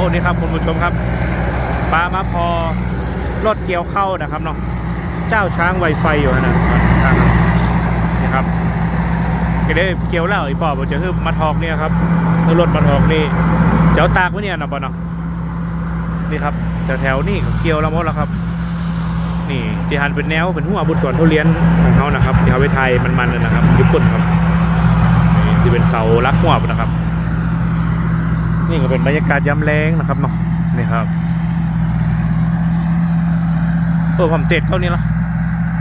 อ้นี่ครับคุณผู้ชมครับปลามาพอรถเกี่ยวเข้านะครับเนาะเจ้าช้างไวไฟอยู่นะนี่ครับก็ได้เกี่ยวแล้วไอ้ปอบจะคือมาทอกเนี่ยครับคือรถมาทอกนี่เจ้าตากว้เนี่ยนะปอเนาะนี่ครับแถวๆนี่เกี่ยวแล้วหมดแล้วครับ นี่ที่หันเป็นแนวเป็นหัวบุญสวนทุเรียนของเขานะครับที่เขาไปไทยมันๆเลยนะครับญี่ปุ่นครับนี่ที่เป็นเสาลักหัวนะครับ นี่ก็เป็นบรรยากาศยามแรงนะครับเนาะนี่ครับเออผมเต็ดเข้านี่ละ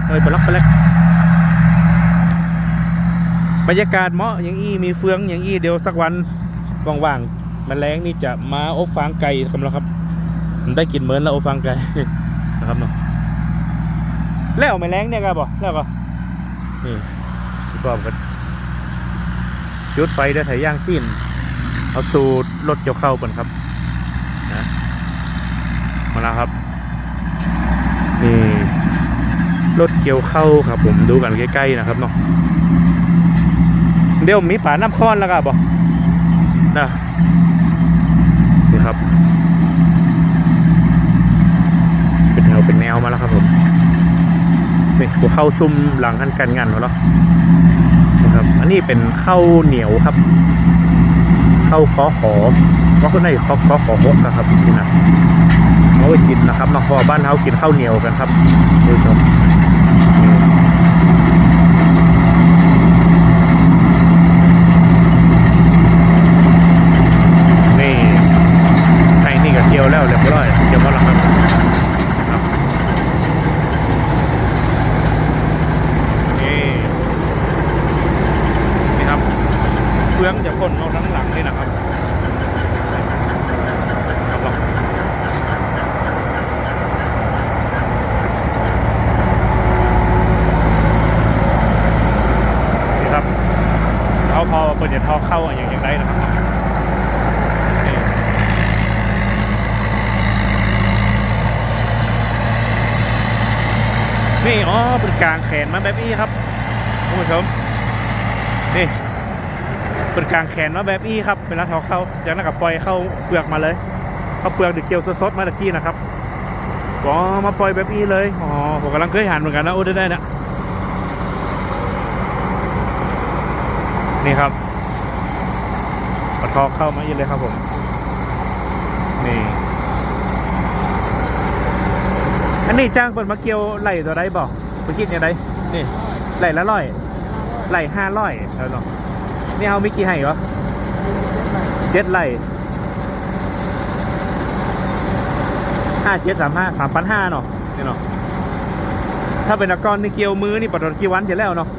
เฮ้ยปลักไปลักบรรยากาศเหมาะอย่างอี้มีเฟืองอย่างอี้เดี๋ยวสักวันว่างๆแมลงนี่จะมาอบฟางไก่สำหรับครับผมได้กลินเหมือนแล้วอบฟางไก่นะครับเนาะแล้วแมลงเนี่ยครับบ่แล้วก็นี่พี่ป้อมกันจุดไฟได้ถ่ายย่างจีน เอาสูตรรถเกี่ยวเข้าก่อนครับนะมาแล้วครับนี่รถเกี่ยวเข้าครับ ผมดูกันใกล้ๆนะครับเนาะเดี๋ยวมีป่าน้ำค้อนแล้วครับบอนะนี่ครับ เป็นแนวเป็นแนวมาแล้วครับผมนี่หัวเข้าซุ่มหลังทันกันงานเขาแล้วนะครับ อันนี้เป็นข้าวเหนียวครับ เข้าขอขอก็คือในขอขอขอหกนะครับที่นะเอาไปกินนะครับเนาะพราะว่าบ้านเขากินข้าวเหนียวกันครับคุณผู้ชมนี่ไอ้นี่ก็เที่ยวแล้วเรียบร้อยเดี๋ยวพอแล้วครับครับนี่นี่ครับ เฟืองจะพ่นเอาทั้งหลังนี่นะครับครับนี่ครับเอาพอเปิดจะทอเข้าอย่างอย่างไรนะครับนี่นี่อ๋อเป็นกลางแขนมาแบบนี้ครับคุณผู้ชมนี่ เป็นกลางแขนมาแบบนี้ครับเวลาทอเข้าจากนั้นก็ปล่อยเข้าเปลือกมาเลย เข้าเปลือกดือเกียวสดๆมาตะกี้นะครับอ๋อมาปล่อยแบบนี้เลยอ๋อผมกำลังเคยหันเหมือนกันนะโอ้ได้ได้นะนี่ครับปะทอเข้ามาอีกเลยครับผมนี่อันนี้จ้างเปิดมาเกี่ยวไหลตัวใดบอกไปคิดยังไงนี่ไหลละร้อยไหลห้าร้อยแล้วเนาะ นี่เอามิกี่ให้เหรอเจ็ดไร่ห้าเจ็ดสามห้าสามพันห้าเนาะนี่เนาะถ้าเป็นนักกรนี่เกี่ยวมือนี่ปตทกี่วันเสร็จแล้วเนาะ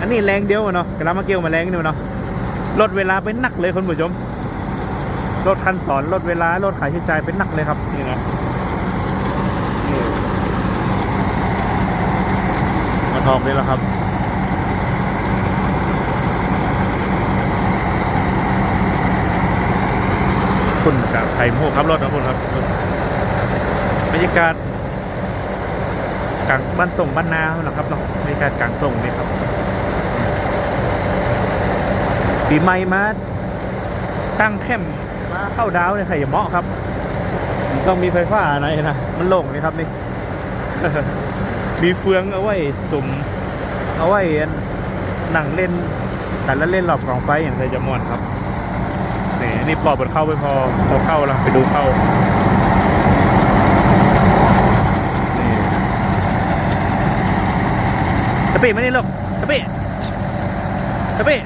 อันนี้แรงเดียวเนาะกระมาเกี่ยวมาแรงเดียวเนาะลดเวลาเป็นหนักเลยคุณผู้ชมลดขั้นตอนลดเวลาลดค่าใช้จ่ายเป็นหนักเลยครับนี่นะมาทองนี่แหละครับ คุณกับไข่โมครับรถนะคุณครับบรรยากาศกลางบ้านตรงบ้านนานะครับเนาะบรรยากาศกลางตรงนี่ครับ ปีใหม่มาตั้งแคมมาเข้าดาวเนี่ยใครจะเหมาะครับ ต้องมีไฟฟ้าหน่อยนะมันโล่งนี่ครับนี่ มีเฟืองเอาไว้ตุ่มเอาไว้นั่งเล่นแต่ละเล่นหลอบกองไฟอย่างไรจะม่วนครับ นี่นี่ปอบมันเข้าไปพอพอเข้าแล้วไปดูเข้านี่ตะปี้มานี่ลูกตะปีตะปี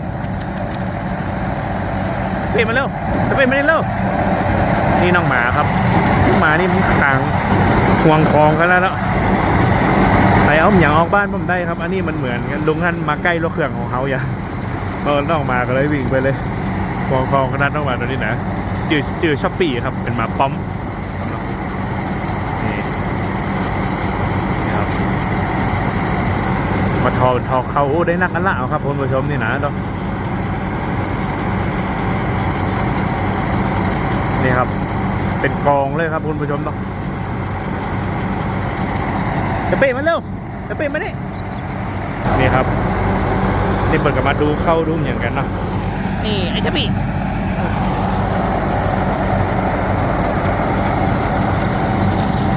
ตะปีมาเร็วตะปี้มานี่เร็วนี่น้องหมาครับน้องหมานี่มันต่างห่วงคลองกันแล้วเนาะใครเอาอย่างออกบ้านผมได้ครับ อันนี้มันเหมือนกันลุงท่านมาใกล้รถเครื่องของเขาอย่าเออน้องหมาก็เลยวิ่งไปเลย ฟองฟองขนาดต้องมาตัวนี้นะจือจือช้อปปี้ครับ เป็นหมาป้อมนี่ครับมาทอทอเขาโอ้ได้นักกันละเอาครับคุณผู้ชมนี่นะเนาะนี่ครับ เป็นกองเลยครับคุณผู้ชมเนาะจะเป้มาเร็วจะเป้มานี่นี่ครับ นี่เปิดกับมาดูเข้าดูอย่างกันเนาะ นี่ไอ้เจะบี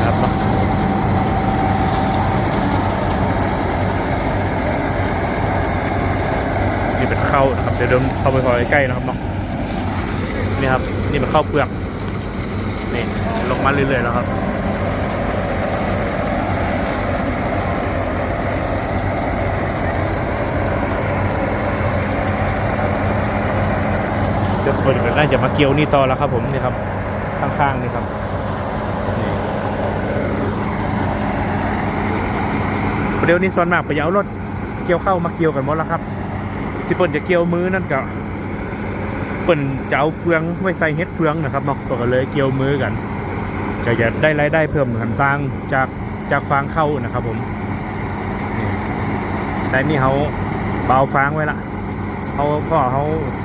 ครับนี่เป็นข้านะครับ เดี๋ยวเดินเข้าไปพอยใกล้นะครับเนาะนี่ครับ นี่เป็นเข้าเปลือก นี่ลงมาเรื่อยๆแล้วครับ น่าจะมาเกี่ยวนี่ต่อแล้วครับผมนี่ครับข้างๆนี่ครับนี่เดี๋ยวนี้ส่วนมากไปเอารถเกี่ยวเข้ามาเกี่ยวกันหมดแล้วครับ ที่เปิ่นจะเกี่ยวมือนั่นก็เปิ่นจะเอาเฟืองไว้ใส่เฮ็ดเฟืองนะครับเนาะก็เลยเกี่ยวมือกันก็จะได้รายได้เพิ่มหันต่างจากจากฟางเข้านะครับผมนี่แต่นี่เขาเบาฟางไว้ละ เขาพ่อเขา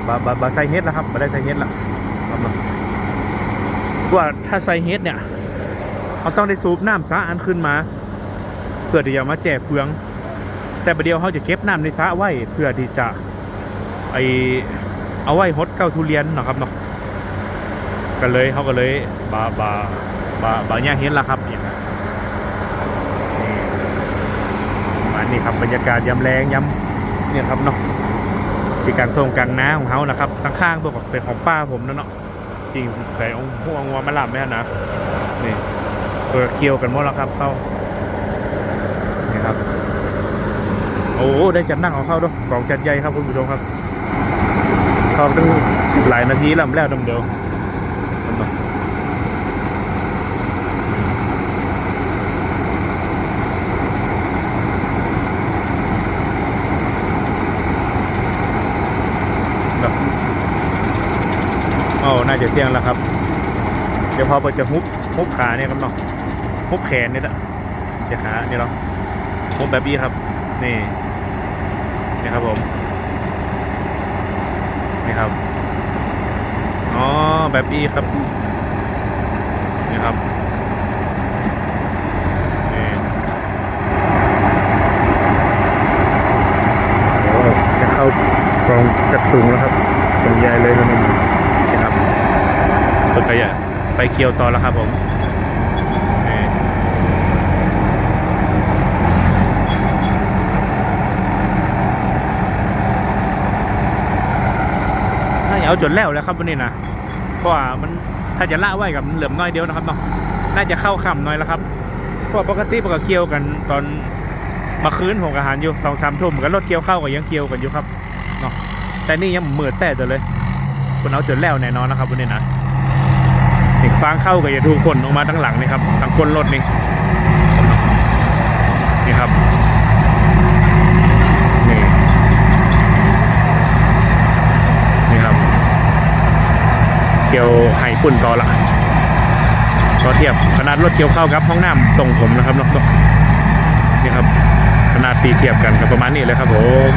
บาบาบาใส่เฮดแล้วครับบาได้ใส่เฮดแล้วครับเนาะว่าถ้าใส่เฮดเนี่ยเขาต้องได้สูบน้ำสะอันขึ้นมา เพื่อที่จะมาแจกเฟือง แต่ประเดี๋ยวเขาจะเก็บน้ำในสะไว้เพื่อที่จะไอเอาไว้ฮดเก้าทุเรียนนะครับเนาะก็เลยเขาก็เลยบาบาบาบาเนี่ยเฮ็ดละครับอย่างนี้ประมาณนี้ครับบรรยากาศยาแรงยาเนี่ยครับเนาะ ที่กลางทงกลางน้าของเขานะครับข้างๆตัวกับเป็นของป้าผมนั่นเนาะจริงใส่องพวกงัวมาหลับไหมนะนี่ตัวเกี่ยวกันหมดแล้วครับเข้านี่ครับ โอ้ได้จัดนั่งของเข้าด้วยของจัดใหญ่ครับคุณผู้ชมครับเข้าตั้งหลายนาทีแล้วแล้วดมเดียวนั่นเนาะเนาะโอ้ น่าจะเที่ยงแล้วครับ เดี๋ยวพอไปจะฮุบฮุบขาเนี่ยครับเนาะฮุบแขนเนี่ยละจะขาเนี่ยเนาะฮุบแบบนี้ครับ นี่นี่ครับผมนี่ครับอ๋อแบบนี้ครับนี่ครับนี่โอ้จะเข้ากรองจัดสูงแล้วครับตรงใหญ่เลยตรงนี้นี่ครับตัวไปอะ ไปเกี่ยวต่อแล้วครับผมน่าจะเอาจนแล้วแล้วครับวันนี้นะเพราะว่ามันถ้าจะละไว้กับมันเหลือมน้อยเดียวนะครับเนาะน่าจะเข้าค่ำน้อยแล้วครับเพราะปกติปกติเกี่ยวกันตอนมาคืนหงอาหารอยู่สองสามทุ่มกันรถเกี่ยวเข้าก็ยังเกี่ยวกันอยู่ครับเนาะแต่นี่ยังเหมือดแต่เลยคนเอาจนแล้วแน่นอนนะครับวันนี้นะ ฟางเข้ากับอย่าทูคนออกมาทั้งหลังนี่ครับทั้งคนรถนี่นี่ครับนี่นี่ครับ เกี่ยวไห่ปุ่นต่อละก็เทียบขนาดรถเกี่ยวเข้ากับห้องน้ำตรงผมนะครับเนาะนี่ครับขนาดตีเทียบกันกับประมาณนี้เลยครับผม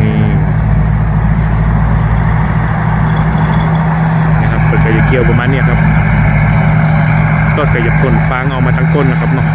นี่นี่ครับเปิดกระเกี่ยวประมาณนี้ครับ ก็กระยับก้นฟางออก มาทั้งก้นนะครับเนาะ